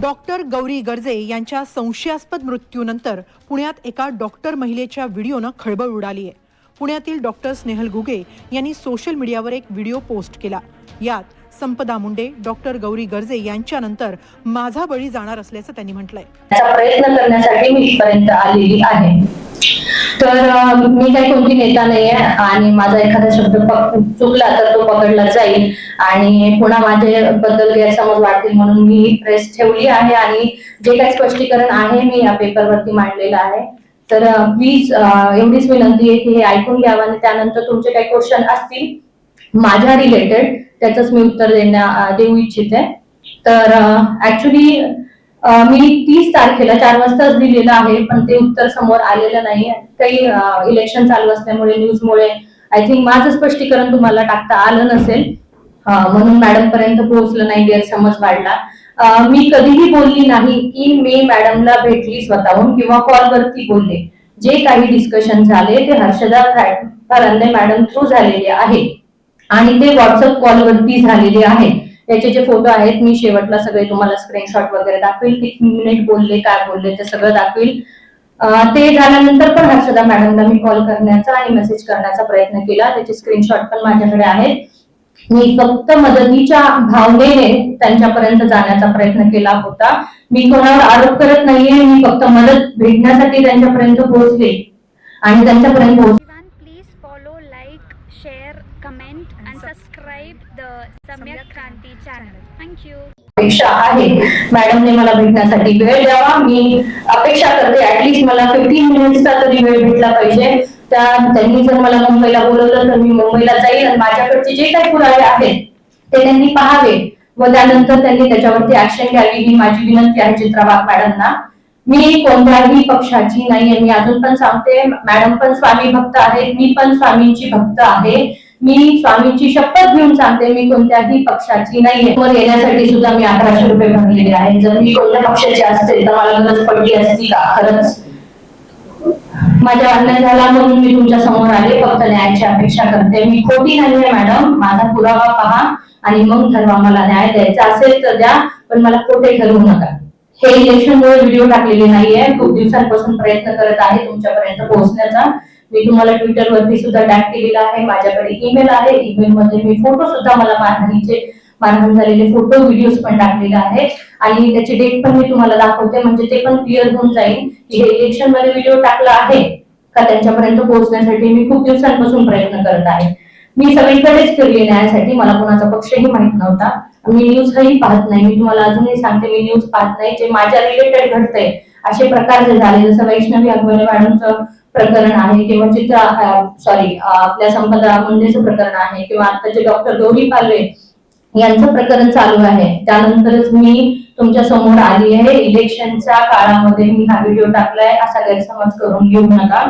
Doctor Gauri Garje यांच्या संशयास्पद मृत्यूनंतर पुण्यात एका डॉक्टर महिलेच्या व्हिडिओनं खळबळ उडाली आहे. पुण्यातील डॉक्टर स्नेहल घुगे यांनी सोशल मीडियावर एक व्हिडिओ पोस्ट केला. यात संपदा मुंडे डॉक्टर गौरी गर्जे यांच्यानंतर माझा बळी जाणार असल्याचं त्यांनी म्हटलंय. त्याचा प्रयत्न करण्यासाठी मी इथपर्यंत आलेली आहे. तर मी काही कोणती नेता नाहीये आणि माझा एखादा शब्द चुकला तर तो पकडला जाईल. आणि पुन्हा माझे बद्दल गैरसमज वाढतील म्हणून मी प्रेस ठेवली आहे आणि जे काही स्पष्टीकरण आहे मी या पेपरवरती मांडलेलं आहे. तर प्लीज एवढीच विनंती आहे की हे ऐकून घ्यावं आणि त्यानंतर तुमचे काही क्वेश्चन असतील माझ्या रिलेटेड त्याच मी उत्तर देण्या देऊ इच्छिते. तर ऍक्च्युली मी तीस तारखेला चार वाजताच दिलेलं आहे पण ते उत्तर समोर आलेलं नाही. काही इलेक्शन चालू असल्यामुळे न्यूजमुळे आय थिंक माझं स्पष्टीकरण तुम्हाला टाकता आलं नसेल. म्हणून मॅडम पर्यंत पोहोचलं नाही गैरसमज वाढला. मी कधीही बोलली नाही की मी मॅडमला भेटली स्वतःहून किंवा कॉलवरती बोलले. जे काही डिस्कशन झाले ते हर्षदा फरांदे मॅडम थ्रू झालेले आहे. आणि ते व्हॉट्सअप कॉलवरती झालेले आहे. त्याचे जे फोटो आहेत मी शेवटला सगळे तुम्हाला स्क्रीनशॉट वगैरे दाखवेल. किती मिनिट बोलले काय बोलले ते सगळं दाखवेल. ते झाल्यानंतर पण हर्षदा मॅडमला मी कॉल करण्याचा आणि मेसेज करण्याचा प्रयत्न केला. त्याचे स्क्रीनशॉट पण माझ्याकडे आहेत. मी फक्त मदतीच्या भावनेने त्यांच्यापर्यंत जाण्याचा प्रयत्न केला होता. मी कोणावर आरोप करत नाहीये. मी फक्त मदत भेटण्यासाठी त्यांच्यापर्यंत पोहोचले. आणि त्यांच्यापर्यंत पोहोच सम्यक क्रांती चॅनल थँक्यू अपेक्षा आहे. मॅडमने मला भेटण्यासाठी वेळ द्यावा. मी अपेक्षा करते. ऍटलिस्ट मला फिफ्टीन मिनिट्सचा तरी वेळ भेटला पाहिजे. त्या त्यांनी जर मला मुंबईला बोलवलं तर मी मुंबईला जाईल आणि माझ्याकडचे जे काही पुरावे आहेत ते त्यांनी पाहावे व त्यानंतर त्यांनी त्याच्यावरती ऍक्शन घ्यावी ही माझी विनंती आहे चित्राबाग मॅडमना. मी कोणत्याही पक्षाची नाहीये मी अजून पण सांगते मॅडम पण स्वामी भक्त आहेत मी पण स्वामींची भक्त आहे. मी स्वामींची शपथ घेऊन सांगते मी कोणत्याही पक्षाची नाहीये. वर येण्यासाठी सुद्धा मी अकराशे रुपये भरलेले आहे जर मी कोणत्या पक्षाची असते तर मला गरज पडली असती का? खरंच. माझ्या अन्याय झाला म्हणून मी तुमच्यासमोर आले. फक्त न्यायाची अपेक्षा करते. मी खोटी नाहीये मॅडम. माझा पुरावा पहा आणि मग ठरवा. मला न्याय द्यायचा असेल तर द्या पण मला खोटे ठरवू नका. हे इलेक्शनमुळे व्हिडिओ टाकलेले नाहीये. खूप दिवसांपासून प्रयत्न करत आहे. तुमच्यापर्यंत पोहोचण्याचा. मी तुम्हाला ट्विटरवरती सुद्धा टॅग केलेला आहे. माझ्याकडे ईमेल आहे. ईमेल मध्ये मी फोटो सुद्धा मला मारहाणीचे मारहाण झालेले फोटो व्हिडिओज पण टाकलेले आहेत. आणि त्याची डेट पण मी तुम्हाला दाखवते. म्हणजे ते पण क्लिअर होऊन जाईल की हे इलेक्शनमध्ये व्हिडिओ टाकला आहे का त्यांच्यापर्यंत पोहोचण्यासाठी मी खूप दिवसांपासून प्रयत्न करत आहे. मी सगळीकडेच फिरली न्यायासाठी. मला कोणाचा पक्षही माहीत नव्हता. मी न्यूजही पाहत नाही. मी तुम्हाला अजूनही सांगते मी न्यूज पाहत नाही. जे माझ्या रिलेटेड घडतंय असे प्रकार जे झाले जसं वैष्णवी अकबरे मॅडमचं प्रकरण आहे किंवा चित्र सॉरी आपल्या संपदा मुंडेचं प्रकरण आहे किंवा आताचे डॉक्टर गौरी पालवे यांचं प्रकरण चालू आहे. त्यानंतरच मी तुमच्यासमोर आली आहे. इलेक्शनच्या काळामध्ये मी हा व्हिडिओ टाकलाय असा गैरसमज करून घेऊ नका.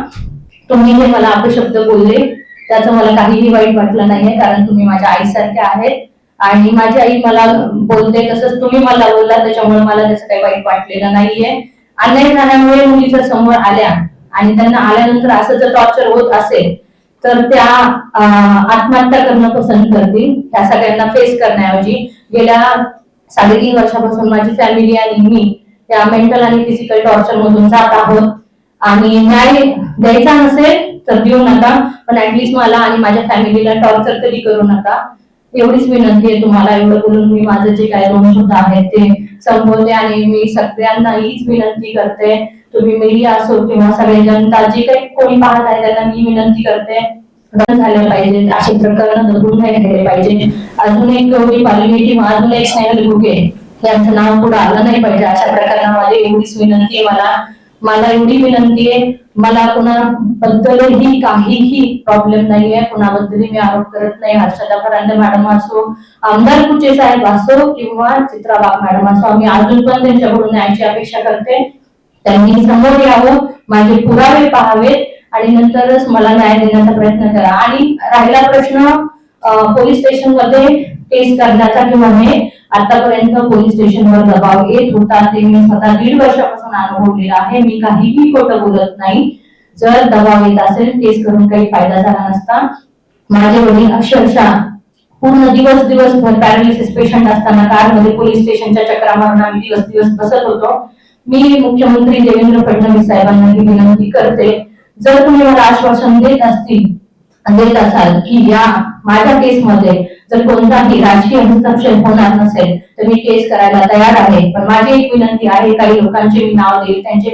तुम्ही जे मला अपशब्द बोलले त्याचं मला काहीही वाईट वाटलं नाहीये कारण तुम्ही माझ्या आईसारखे आहेत. आणि माझी आई मला बोलते तसंच तुम्ही मला बोलला त्याच्यामुळे मला त्याचं काही वाईट वाटलेलं नाहीये. अन्याय झाल्यामुळे मुलीच्या समोर आल्या आणि त्यांना आल्यानंतर असं जर टॉर्चर होत असेल तर त्या आत्महत्या करणं पसंत करतील. त्या सगळ्यांना फेस करण्याऐवजी गेल्या साडेतीन वर्षापासून माझी फॅमिली आणि मी त्या मेंटल आणि फिजिकल टॉर्चर मधून जात आहोत. आणि न्याय द्यायचा नसेल तर देऊ नका. पण ऍटलिस्ट मला आणि माझ्या फॅमिलीला टॉर्चर तरी करू नका. एवढीच विनंती आहे तुम्हाला एवढं बोलून मी माझं जे काही दोन शब्द आहेत ते संपवते आणि मी सगळ्यांना हीच विनंती करते. तुम्ही मीडिया असो किंवा सगळे जनता जे काही कोणी पाहत आहे त्यांना मी विनंती करते. झालं पाहिजे असे प्रकरण दबून नाही राहिले पाहिजे. अजून एक गौरी पाहिली किंवा अजून एक स्नेहल घुगे यांचं नाव पुढे आलं नाही पाहिजे अशा प्रकरणामध्ये. एवढीच विनंती आहे मला. मला एवढी विनंती आहे. मला कुणाबद्दलही काहीही प्रॉब्लेम नाहीये. कुणाबद्दलही मी आरोप करत नाही. हर्षदा फरांदे मॅडम असो आमदार कुचे साहेब असो किंवा चित्राबाग मॅडम असो आम्ही अजून पण त्यांच्याकडून न्यायाची अपेक्षा करते. त्यांनी समोर यावं माझे पुरावे पाहावेत आणि नंतरच मला न्याय देण्याचा प्रयत्न करा. आणि राहिला प्रश्न पोलीस स्टेशनमध्ये केस करण्याचा किंवा हे आतापर्यंत पोलीस स्टेशनवर दबाव येत होता ते मी स्वतः दीड वर्षापासून अनुभवलेला आहे. मी काहीही खोटं बोलत नाही. जर दबाव येत असेल केस करून काही फायदा झाला नसता. माझे वडील अक्षरशः पूर्ण दिवस दिवसभर पॅरालिसिस पेशंट असताना कारमध्ये पोलीस स्टेशनच्या चक्रामारून आम्ही दिवस दिवस बसत होतो. मी मुख्यमंत्री देवेंद्र फडणवीस साहेबांना ही विनंती करते जर तुम्ही मला आश्वासन देत असतील देत असाल की या माझ्या केसमध्ये जर कोणताही राजकीय हस्तक्षेप होणार नसेल तर मी केस करायला तयार आहे. पण माझी एक विनंती आहे काही लोकांचे मी नाव देईल त्यांचे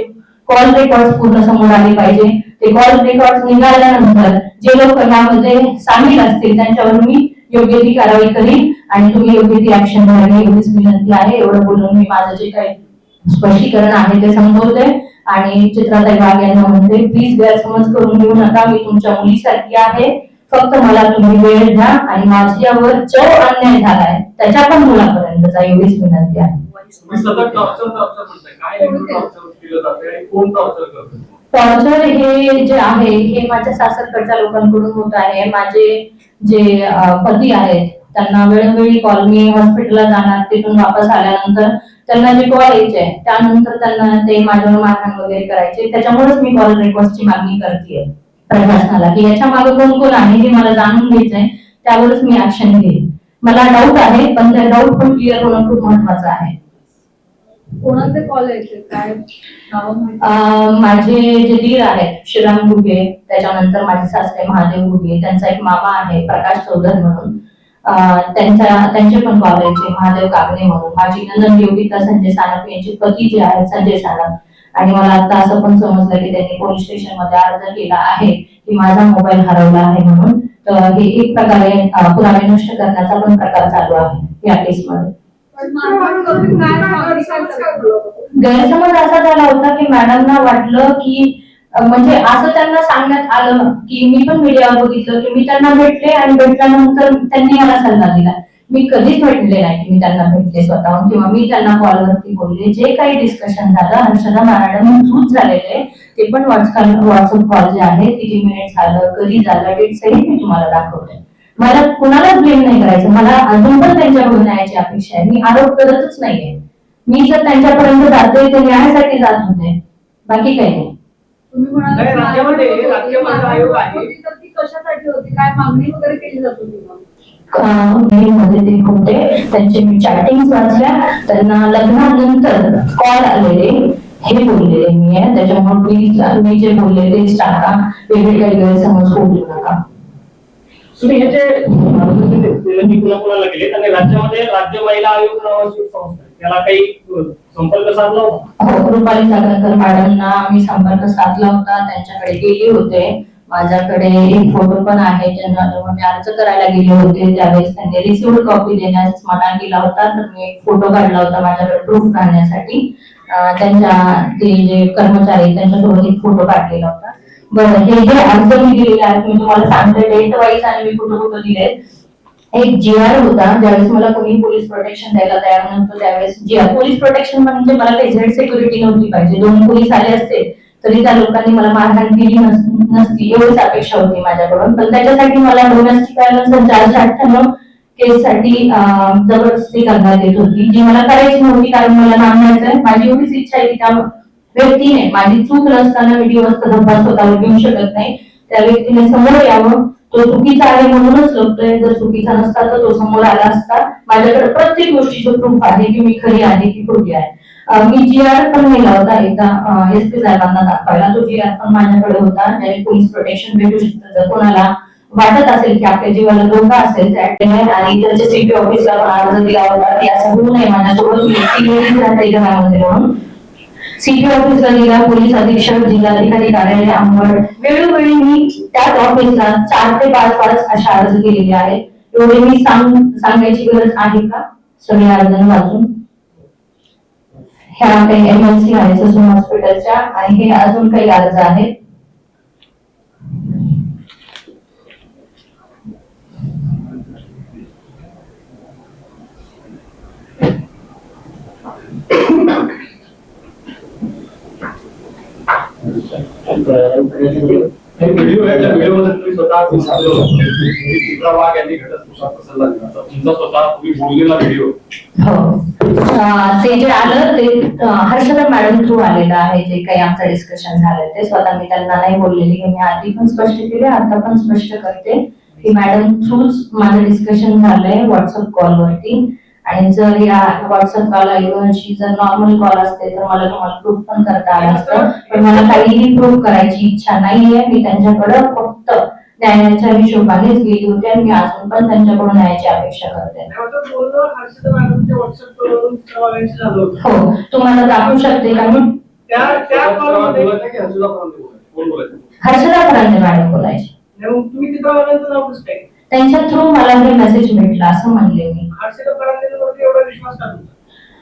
कॉल रेकॉर्ड पूर्ण समोर आले पाहिजे. ते कॉल रेकॉर्ड निघाल्यानंतर जे लोक यामध्ये सामील असतील त्यांच्यावर मी योग्य ती कारवाई करीन आणि तुम्ही योग्य ती ऍक्शन घ्यावी एवढीच विनंती आहे. एवढं बोलून मी माझं जे काही स्पष्टीकरण आहे ते संपवते आणि चित्राताई वाघ यांना म्हणते प्लीज गैरसमज करून घेऊ नका मी तुमच्या मुलीसारखी आहे. फक्त मला तुम्ही वेळ द्या आणि माझ्यावर जो अन्याय झालाय. त्याच्या पण मुलापर्यंतचा एवढीच विनंती आहे. टॉर्चर टॉर्चर म्हणताय. काय नेमकं टॉर्चर केलं जाते आणि कोण टॉर्चर करतं टॉर्चर हे जे आहे हे माझ्या सासरकडच्या लोकांकडून होत आहे. माझे जे पती आहेत त्यांना वेळोवेळी कॉल मी हॉस्पिटलला जाणार तिथून वापस आल्यानंतर त्यांना जे कॉल यायचे त्यानंतर त्यांना ते माझ्यावर मारहाण वगैरे करायचे. त्याच्यामुळेच मी कॉल रेकॉर्डची मागणी करते प्रशासनाला. की याच्या मागे कोण कोण आहे हे मला जाणून घ्यायचंय त्यावरच मी ऍक्शन घेईन. मला डाऊट आहे पण त्या डाऊट पण क्लिअर होणं खूप महत्वाचं आहे. कोणाचे कॉल यायचे? काय माझे जे दीर आहेत श्रीराम घुगे त्याच्यानंतर माझे सासरे महादेव घुगे त्यांचा एक मामा आहे प्रकाश चौधर म्हणून. त्यांच्या त्यांचे पण कॉल यायचे महादेव कागणे म्हणून. माझी नंदन योगिता संजय सानप यांचे पती जे आहेत संजय सानप. आणि मला आता असं पण समजलं की त्यांनी पोलीस स्टेशनमध्ये अर्ज केला आहे की माझा मोबाईल हरवला आहे म्हणून. तर हे एक प्रकारे पुरावे नष्ट करण्याचा पण प्रकार चालू आहे या केसमध्ये? गैरसमज असा झाला होता की मॅडमना वाटलं की म्हणजे असं त्यांना सांगण्यात आलं की मी पण मीडियावर बघितलं की मी त्यांना भेटले आणि भेटल्यानंतर त्यांनी मला सल्ला दिला. मी कधीच भेटले नाही की मी त्यांना भेटले स्वतःहून किंवा मी त्यांना कॉलवरती बोलले. जे काही डिस्कशन झालं हर्षदा मॅडम झूज झालेले ते पण व्हॉट्सअप व्हॉट्सअप कॉल जे आहे किती मिनिट झालं कधी झालं डेट मी तुम्हाला दाखवते. मला कुणालाच ब्लेम नाही करायचं. मला अजून पण त्यांच्याकडून न्यायाची अपेक्षा आहे. मी आरोप करतच नाहीये. मी जर त्यांच्यापर्यंत जाते तर न्यायासाठी जात होते. बाकी काही नाही. तुम्ही म्हणाले नाही, राज्यामध्ये- राज्यामध्ये मारहाण आयोग आहे. तर ती कशासाठी होती काय मागणी वगैरे केली जात होती मग? मध्ये ते होते त्यांचे मी चॅटिंग वाचल्या त्यांना लग्नानंतर कॉल आलेले हे बोललेले मी आहे त्याच्यामुळे प्लीज मी जे बोलले तेच टाका वेगळे काही गैरसमज होऊ नका तुम्ही हे जे विनंती कुणा कुणाला केली आणि राज्यामध्ये राज्य महिला आयोग नावाची एक संस्था आहे त्याला काही संपर्क साधला होता? रुपाली सागरकर मॅडमना मी संपर्क साधला होता त्यांच्याकडे गेले होते. माझ्याकडे एक फोटो पण आहे ज्यांना मी अर्ज करायला गेले होते. त्यावेळेस त्यांनी रिसिव्ह कॉपी देण्यास मना केला होता तर मी एक फोटो काढला होता माझ्याकडे प्रूफ काढण्यासाठी. त्यांच्या ते जे कर्मचारी त्यांच्यासोबत एक फोटो काढलेला होता. बरं हे जे अर्ज मी दिलेले आहेत मी तुम्हाला सांगते डेट वाईज आणि मी कुठं कुठं दिले एक जी आर होता ज्यावेळेस मला कोणी पोलीस प्रोटेक्शन द्यायला तयार नव्हतं त्यावेळेस जी आर पोलीस प्रोटेक्शन म्हणजे मला काही झेड सिक्युरिटी नव्हती पाहिजे. दोन पोलीस आले असते तरी त्या लोकांनी मला मारहाण केली नसती एवढीच अपेक्षा होती माझ्याकडून. पण त्याच्यासाठी मला डोमेस्टिक व्हायलन्स चारशे अठ्ठ्याण्णव केस साठी जबरदस्ती करण्यात येत होती जी मला करायची नव्हती कारण मला नाम आहे माझी एवढीच इच्छा आहे की त्या व्यक्तीने माझी चूक नसताना व्हिडिओ असता धब्बा स्वतःवर घेऊ शकत नाही. त्या व्यक्तीने समोर यावं तो चुकीचा आहे म्हणूनच लपतोय. जर चुकीचा नसता तर तो समोर आला असता माझ्याकडे प्रत्येक गोष्टीचं प्रूफ आहे की मी खरी आहे की खोटी आहे. मी जी आर पण नेला होता एकदा एस पी साहेबांना दाखवायला. तो जी आर पण माझ्याकडे होता. ज्याने पोलीस प्रोटेक्शन भेटू शकतं. जर कोणाला वाटत असेल की आपल्या जीवाला धोका असेल त्या आणि त्याच्या सिटी ऑफिसला पण अर्ज दिला होता. की असं होऊ नये माझ्यासोबत म्हणून. सिटी ऑफिसला गेला पोलीस अधीक्षक जिल्हाधिकारी कार्यालय अंबड वेळोवेळी मी त्याच ऑफिसला चार ते पाच पाच अशा अर्ज केलेले आहेत. एवढे मी सांग सांगायची गरज आहे का? सगळे अर्ज वाचून. ह्या काही एमएलसी आहे ससून हॉस्पिटलच्या आणि हे अजून काही अर्ज आहेत हे व्हिडिओ व्हिडिओमध्ये तुम्ही स्वतः चित्रा वाघ यांनी तुमचा स्वतः तुम्ही बोललेला व्हिडिओ ते जे आलं ते हर्षदा मॅडम थ्रू आलेलं आहे जे काही आमचं डिस्कशन झालं ते. स्वतः मी त्यांना नाही बोललेली की मी आधी पण स्पष्ट केले आता पण स्पष्ट करते. की मॅडम थ्रूच माझं डिस्कशन झालंय व्हॉट्सअप कॉलवरती आणि जर या व्हॉट्सअप कॉल ऐवजी जर नॉर्मल कॉल असते तर मला तुम्हाला प्रूफ पण करता आलं असतं. पण मला काहीही प्रूफ करायची इच्छा नाहीये. मी त्यांच्याकडे फक्त न्यायाच्या हिशोबानेच गेली होते आणि मी अजून पण त्यांच्याकडून न्यायाची अपेक्षा करते. हो तुम्हाला दाखवू शकते का मी? हर्षदा फरांदे मॅडम बोलायचे. त्यांच्या थ्रू मला हे मेसेज भेटला असं म्हणले मी.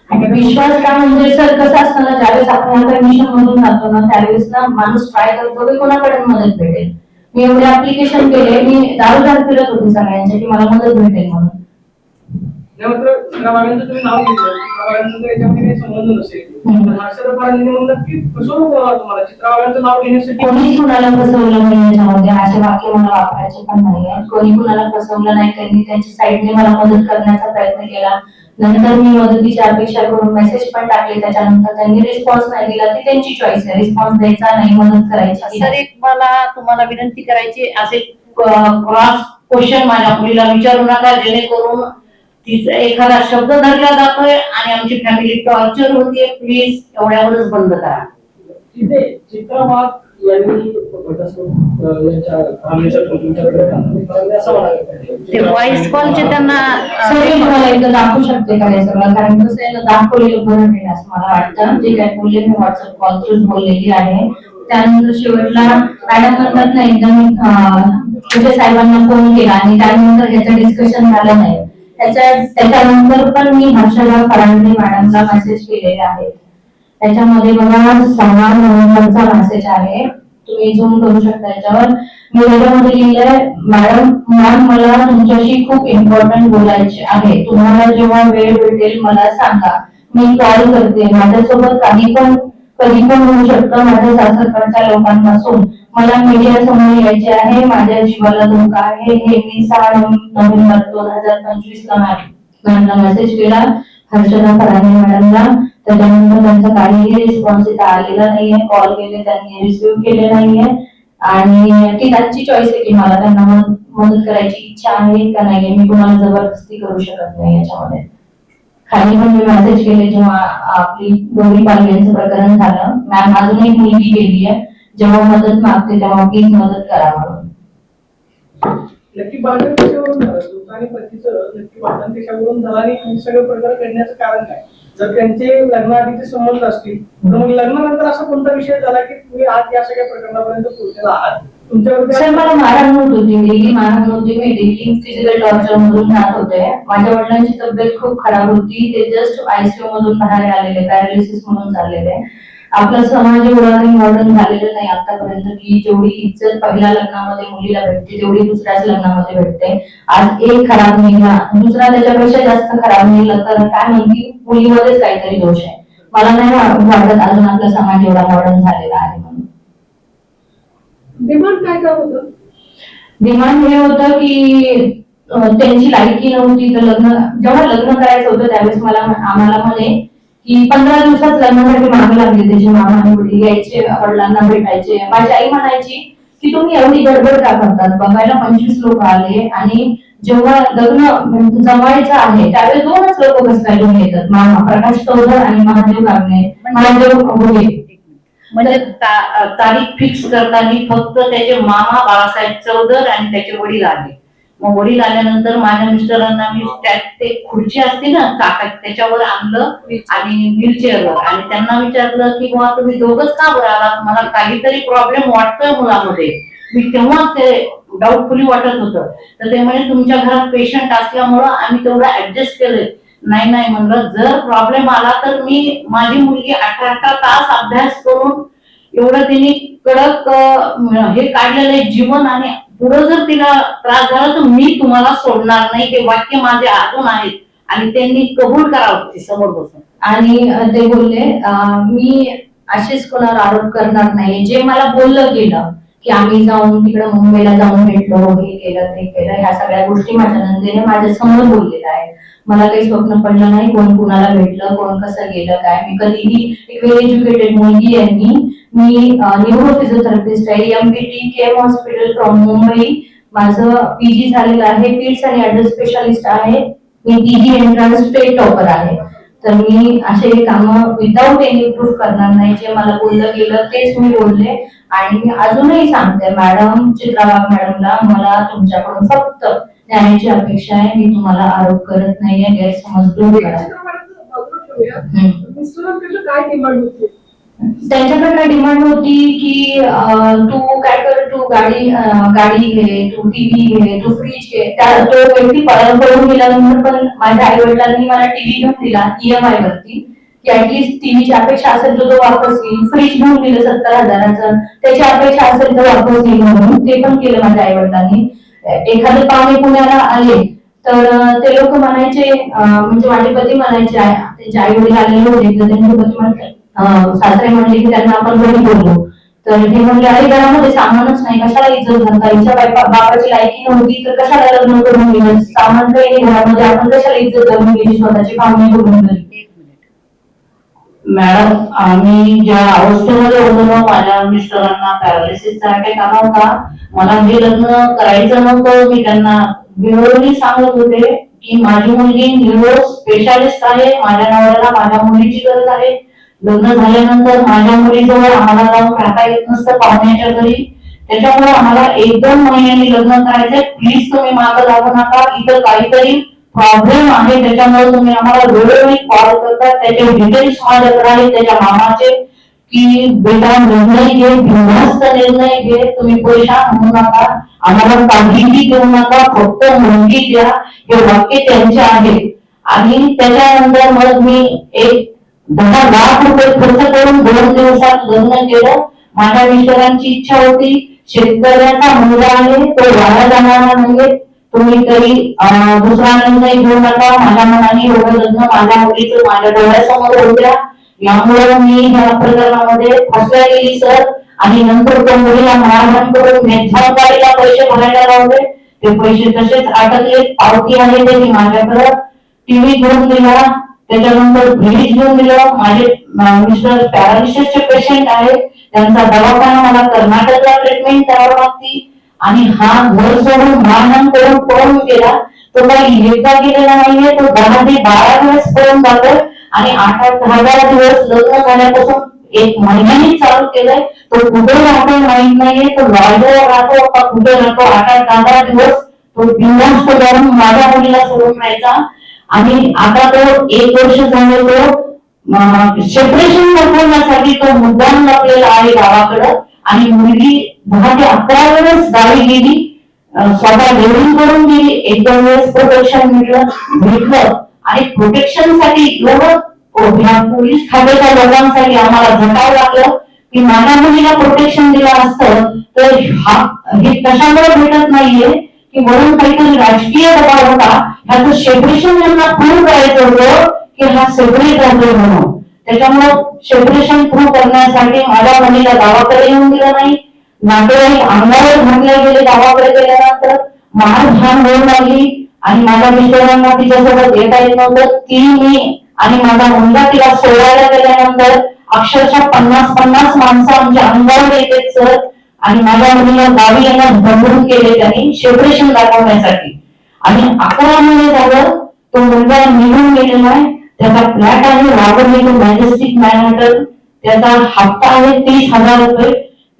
आणि विश्वास का म्हणजे सर कसं असतं ना ज्यावेळेस आपण मिशन मधून जातो ना त्यावेळेस ना माणूस ट्राय करतो की कोणाकडे मदत भेटेल. मी एवढे ऍप्लिकेशन केले मी दारोदार फिरत होते सगळ्यांच्या की मला मदत भेटेल म्हणून. तुम्ही नाव घेतलं. संबंध नसेल. कोणीच कुणाला फसवलं नाही याच्यामध्ये? असे वाक्य मला वापरायचे पण नाहीये. कोणी कुणाला फसवलं नाही त्यांनी त्यांच्या साईडने मला मदत करण्याचा प्रयत्न केला. नंतर मी मदतीची अपेक्षा करून मेसेज पण टाकले. त्याच्यानंतर त्यांनी रिस्पॉन्स नाही दिला. ती त्यांची चॉईस आहे. रिस्पॉन्स द्यायचा नाही मदत करायची की सर. एक मला तुम्हाला विनंती करायची असे क्रॉस क्वेश्चन माझ्या मुलीला विचारू नका. जेणेकरून तिचा एखादा शब्द धरला जातोय आणि आमची फॅमिली टॉर्चर होतीये प्लीज एवढ्यावरच बंद करा. चित्रवाद यांनी ते व्हॉइस कॉलचे त्यांना सर मी तुम्हाला एकदा दाखवू शकते का हे सगळं? कारण कसं आहे ना, दाखवलेलं बरं नाही असं मला वाटतं. जे काय बोलले मी व्हॉट्सअप कॉल थ्रू बोललेली आहे. त्यानंतर शेवटला मॅडम म्हणतात ना एकदम तुझ्या साहेबांना फोन केला आणि त्यानंतर याचं डिस्कशन झालं नाही. त्याच्या त्याच्यानंतर पण मी हर्षदा फरांदे मॅडमला मेसेज केलेले आहेत त्याच्यामध्ये बघा सहा नोव्हेंबरचा मेसेज आहे. तुम्ही झूम करू शकता याच्यावर. मी त्याच्यामध्ये लिहिलंय मॅडम मॅम मला तुमच्याशी खूप इम्पॉर्टंट बोलायचे आहे. तुम्हाला जेव्हा वेळ भेटेल मला सांगा. मी कॉल करते. माझ्यासोबत काही पण कधी पण होऊ शकतं माझ्या सासरकडच्या लोकांपासून. मला मीडिया समोर यायचे आहे. माझ्या जीवाला धोका आहे. हे मी सहा नोव्हेंबर दोन हजार पंचवीस ला मेसेज केला. हर्षदा फराने मॅडमला. त्याच्यानंतर त्यांचा काहीही रिस्पॉन्स इथे आलेला नाहीये. कॉल केले त्यांनी रिसिव्ह केले नाहीये. आणि ती त्यांची चॉईस आहे की मला त्यांना मदत मदत करायची इच्छा आहे का नाहीये. मी कुणाला जबरदस्ती करू शकत नाही याच्यामध्ये. खाली पण मी मेसेज केले जेव्हा आपली गौरी पालव्यांचं प्रकरण झालं. मॅम अजून एक मुलगी गेली आहे जेव्हा मदत मागते तेव्हा प्लीज मदत करा म्हणून नक्की भांडण कशावरून झालं? तुमचं आणि पतीचं नक्की भांडण कशावरून झालं आणि हे सगळं प्रकार घडण्याचं कारण काय? जर त्यांचे लग्नाआधीचे संबंध असतील तर मग लग्नानंतर असा कोणता विषय झाला की तुम्ही आज या सगळ्या प्रकरणापर्यंत पोहोचलेला आहात? सर मला मारहाण होत होती. डेली मारहाण होती मी डेली फिजिकल टॉर्चर मधून जात होते. माझ्या वडिलांची तब्येत खूप खराब होती. ते जस्ट आयसीयू मधून बाहेर आलेले पॅरालिसिस म्हणून चाललेले आपला समाज एवढा काही मॉडर्न झालेलं नाही आतापर्यंत की जेवढी इज्जत पहिल्या लग्नामध्ये मुलीला भेटते तेवढी दुसऱ्याच लग्नामध्ये भेटते. आज एक खराब निघला दुसरा त्याच्यापेक्षा जास्त खराब निघला तर काय म्हणती मुलीमध्येच काहीतरी दोष आहे. मला नाही वाटत अजून आपला समाज एवढा मॉडर्न झालेला आहे म्हणून. डिमांड काय काय होतं? डिमांड हे होतं की त्यांची लायकी नव्हती तर लग्न जेव्हा लग्न करायचं होतं त्यावेळेस मला आम्हाला म्हणे की पंधरा दिवसात लग्नासाठी मागे लागले त्याचे मामा आणि वडील यायचे वडिलांना भेटायचे माझी आई म्हणायची की तुम्ही एवढी गडबड का करतात? बघायला पंचवीस लोक आले आणि जेव्हा लग्न म्हणजे जमायचं आहे त्यावेळेस दोनच लोक बसवायला येतात मामा प्रकाश चौधर आणि महादेव कागणे महादेव हो, घोडे म्हणजे तारीख फिक्स करताना फक्त त्याचे मामा बाळासाहेब चौधर आणि त्याचे वडील आले. मग वडील आल्यानंतर माझ्या मिस्टरांना मी त्या ते खुर्ची असते ना चाकात त्याच्यावर आणलं आणि व्हीलचेअरवर. आणि त्यांना विचारलं की बुवा तुम्ही दोघच का बरं आलात? मला काहीतरी प्रॉब्लेम वाटतोय मुलामध्ये. मी तेव्हा ते डाऊटफुली वाटत होतं. तर ते म्हणे तुमच्या घरात पेशंट असल्यामुळं आम्ही तेवढं ऍडजस्ट केलंय. नाही नाही म्हणलं जर प्रॉब्लेम आला तर मी माझी मुलगी अठरा अठरा तास अभ्यास करून एवढं तिने कडक हे काढलेलं आहे जीवन आणि पुढे जर तिला त्रास झाला तर मी तुम्हाला सोडणार नाही. हे वाक्य माझे आजून आहेत. आणि त्यांनी कबूल करावं ते समोर बसून. आणि ते बोलले मी असेच कोणावर आरोप करणार नाही. जे मला बोललं गेलं की आम्ही जाऊन तिकडे मुंबईला जाऊन भेटलो हे केलं ते केलं ह्या सगळ्या गोष्टी माझ्या नंदेने माझ्यासमोर बोललेल्या आहेत. मला काही स्वप्न पडलं नाही कोण कुणाला भेटलं कोण कसं गेलं काय? मी कधीही एक वेल एज्युकेटेड मुलगी आहे मी. न्यूरो फिजिओथेरपिस्ट आहे M B T K M hospital from Mumbai माझं पीजी झालेलं आहे किड्स आणि अडल्ट स्पेशालिस्ट आहे. मी पीजी एंट्रन्स स्टेट टॉपर आहे. तर मी असे कामं विदाऊट एनी प्रूफ करणार नाही. जे मला बोललं गेलं तेच मी बोलले. आणि मी अजूनही सांगते मॅडम चित्राबाग मॅडमला मला तुमच्याकडून फक्त न्यायाची अपेक्षा आहे. मी तुम्हाला आरोप करत नाहीये गैरसमज दूर करा. डिमांड होती? त्यांच्याकडनं डिमांड होती की तू काय कर तू गाडी गाडी घे तू टीव्ही घे तू फ्रीज घे. त्या तो व्यक्ती परत पळून गेल्यानंतर पण माझ्या आई वडिलांनी मला टीव्ही घेऊन दिला ईएमआय वरती. की ऍटलीस्ट टीव्हीची अपेक्षा असेल तर तो वापस येईल. फ्रीज घेऊन दिलं सत्तर हजाराचं. त्याची अपेक्षा असेल तर वापस येईल म्हणून. ते पण केलं माझ्या आई वडिलांनी एखादे पाहुणे पुण्याला आले तर ते लोक म्हणायचे म्हणजे माझे पती म्हणायचे त्यांचे आई वडील आलेले होते तर त्यांचे पती म्हणते सासरे म्हणले की त्यांना आपण घरी बोललो. तर हे म्हणले अरे घरामध्ये सामानच नाही कशाला इज्जत घालता? हिच्या बापाची लायकी नव्हती तर कशाला लग्न करून गेलं सामान काही नाही घरामध्ये आपण कशाला इज्जत करून गेली स्वतःची पाहुणे करून घरी? मॅडम आम्ही ज्या अवस्थेमध्ये होतो ना माझ्या मिस्टरांना पॅरालिसिसचा अटॅक आला होता. मला जे लग्न करायचं नव्हतं. मी त्यांना वेळोवेळी सांगत होते की माझी मुलगी न्यूरो स्पेशालिस्ट आहे. माझ्या नवऱ्याला माझ्या मुलीची गरज आहे. लग्न झाल्यानंतर माझ्या मुलीजवळ आम्हाला जाऊन राहता येत नसतं पाहुण्याच्या घरी. त्याच्यामुळे आम्हाला एक दोन महिन्यांनी लग्न करायचंय. प्लीज तुम्ही मागं लागू नका. इथं काहीतरी प्रॉब्लेम आहे. त्याच्यामुळे तुम्ही आम्हाला वेळोवेळी कॉल करता त्याचे डिटेल्स माझ्याकडे आहेत. त्याच्या मामाचे की बेटा निर्णय घे बिनधास्त निर्णय घे. तुम्ही पैसा म्हणू नका. आम्हाला काहीही देऊ नका. फक्त मुलगी द्या. हे वाक्य त्यांचे आहे. आणि त्याच्यानंतर मग मी एक दहा लाख रुपये खर्च करून दोन दिवसात लग्न केलं. माझ्या मिस्टरांची इच्छा होती. शेतकऱ्याचा मुलगा आहे. तो वाया जाणारा म्हणजे तुम्ही तरी दुसरा निर्णय घेऊ नका. माझ्या मनाने एवढं लग्न माझ्या मुलीचं माझ्या डोळ्यासमोर होत्या. यामुळे मी ह्या प्रकरणामध्ये फसल्या गेली सर. आणि नंतर त्या मुलीला मारहाण करून मेथॉन गाडीला पैसे भरायला लावले. ते पैसे तसेच अटकले. पावती आहे मी माझ्याकडं. टीव्ही घेऊन दिला त्याच्यानंतर फ्रीज घेऊन दिलं माझे मिस्टर पॅरालिसिसचे पेशंट आहेत. त्यांचा दवाखाना मला कर्नाटकला ट्रीटमेंट करावं लागती. आणि हा घर सोडून मारहाण करून पळून गेला तो काही एकदा गेलेला नाहीये. तो दहा ते बारा दिवस पळून जातो आणि आठ आठ दहा दिवस लग्न झाल्यापासून एक महिन्याने चालू केलंय. तो कुठे राहतो माहीत नाहीये. तो लॉयला राहतो. का कुठे राहतो? आठ आठ दहा दिवस तो बिंदास्त जाऊन माझ्या मुलीला सोडून राहायचा. आणि आता तो एक वर्ष झाले तो सेपरेशन दाखवण्यासाठी तो मुद्दाम लपलेला आहे गावाकडं. आणि मुलगी दहा ते अकरा वेळेस गावी गेली. स्वतः लिव्हिंग करून गेली. एक दोन वेळेस प्रोटेक्शन मिळलं भेटलं. आणि प्रोटेक्शनसाठी एवढं ह्या पोलीस खात्याच्या लोकांसाठी आम्हाला झटावं लागलं. की माझ्या मुलीला प्रोटेक्शन दिलं असतं तर हा हे कशामुळे भेटत नाहीये? की वरून काहीतरी राजकीय दबाव होता. ह्याचं सेपरेशन यांना प्रूव्ह करायचं होतं की हा सेपरेट राहतोय म्हणून. त्याच्यामुळं सेपरेशन प्रूव्ह करण्यासाठी माझ्या मुलीला गावाकडे येऊन दिलं नाही. नातेवाईक अंगावर घातले गेले गावाकडे गेल्यानंतर मारहाण होऊन लागली आणि माझ्या मिस्टरांना तिच्यासोबत येता येत नव्हतं. ती मी आणि माझा मुलगा तिला सोडायला गेल्यानंतर अक्षरशः पन्नास पन्नास माणसं आमच्या अंगावर येते सर. आणि माझ्या मुलीला गावी यांना बंधून केले त्यांनी सेपरेशन दाखवण्यासाठी. आणि अकरा महिने झालं तो मुलगा निघून गेलेला आहे. त्याचा फ्लॅट आहे रावण मॅजेस्टिक मॅनहॅटन त्याचा हप्ता आहे तीस हजार रुपये.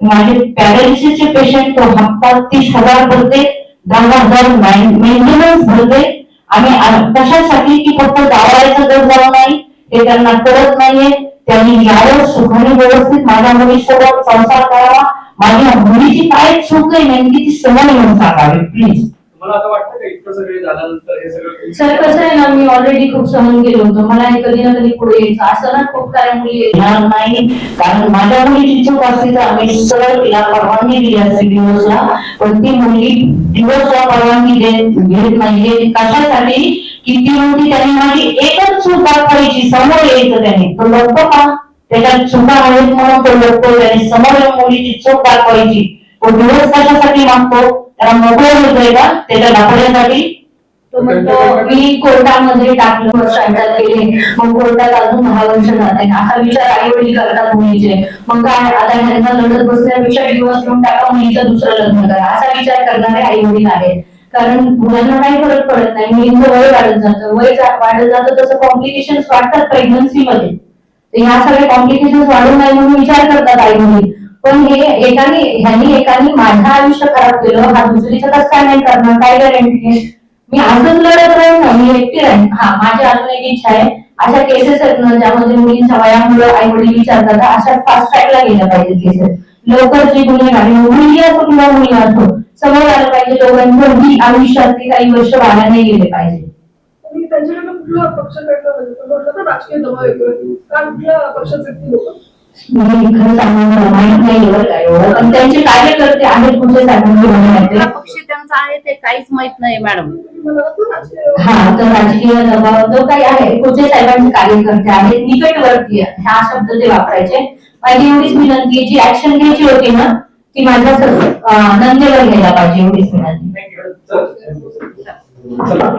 माझे पॅरालिसिसचे पेशंट तो हप्ता तीस हजार भरते दहा हजार मेंटेनन्स भरते. आणि कशासाठी की फक्त दावायचं घर जाऊ नाही हे त्यांना कळत नाहीये. त्यांनी यावर सुखाने व्यवस्थित माझ्या मुलीसोबत संसार करावा. माझ्या मुलीची काय चूक आहे नेमकी ती समोर येऊन सांगावी प्लीज सर कसं आहे ना मी ऑलरेडी खूप सहन केलं होतं. मला हे कधी ना कधी पुढे यायचं. असं ना खूप साऱ्या मुली येणार नाही. कारण माझ्या मुलीची चूक असते तर आम्ही सरळ तिला परवानगी दिली असते दिवसला. पण ती मुलगी दिवसला परवानगी देत घेत नाहीये कशासाठी? की ती म्हणती त्याने माझी एकच चूक दाखवायची समोर यायचं त्याने. तो लोक का? त्याच्यात चुका आहेत म्हणून तो लपतो. त्याने समोर मुलीची चूक दाखवायची. तो दिवस कशासाठी मागतो? त्याला मोकळं होतोय का? त्याच्या दाखवण्यासाठी तो म्हणतो मी कोर्टामध्ये टाकलं भ्रष्टाचार केले मग कोर्टात अजून दहा वर्ष जाते. असा विचार आई वडील करतात मुलीचे. मग काय? आता ह्यांना लढत बसण्यापेक्षा दिवस घेऊन टाका मुलीचं दुसरं लग्न करा. असा विचार करणारे आई वडील आहेत. कारण मुलांना काही फरक पडत नाही. मुलींचं वय वाढत जातं. वय वाढत जातं तसं कॉम्प्लिकेशन वाढतात प्रेग्नन्सी मध्ये. तर ह्या सगळे कॉम्प्लिकेशन वाढू नये म्हणून विचार करतात आई वडील. पण हे एकाने ह्यांनी एकाने माझं आयुष्य खराब केलं हा दुसरीचं कसं काय नाही करणार काय गॅरंटी मी असंच लढत राहीन ना? मी एकटी राहीन? हा माझी अजून एक इच्छा आहे. अशा केसेस आहेत ना ज्यामध्ये मुलींच्या वयामुळे आई वडील विचारतात अशा फास्ट ट्रॅकला गेल्या पाहिजे केसेस लवकर जी गुन्हेगारी मुलगी असो किंवा मुलगा असो समोर आलं पाहिजे दोघांची आयुष्यातली काही वर्ष वाया नाही गेले पाहिजे. त्यांच्याकडनं कुठला पक्ष राजकीय दबाव येतोय. का कुठल्या पक्षाचे लोक? मी खरं सांगू मला माहीत नाही एवढं काय एवढं पण त्यांचे कार्यकर्ते आहेत कुठे. पक्ष त्यांचा आहे ते काहीच माहीत नाही मॅडम हा तर राजकीय दबाव जो काही आहे कुठे साहेबांचे कार्यकर्ते आहेत निकटवर्तीय हा शब्द ते वापरायचे माझी एवढीच विनंती आहे, जी ऍक्शन घ्यायची होती ना ती माझ्या अं, नंदेवर घ्यायला पाहिजे एवढीच विनंती. चला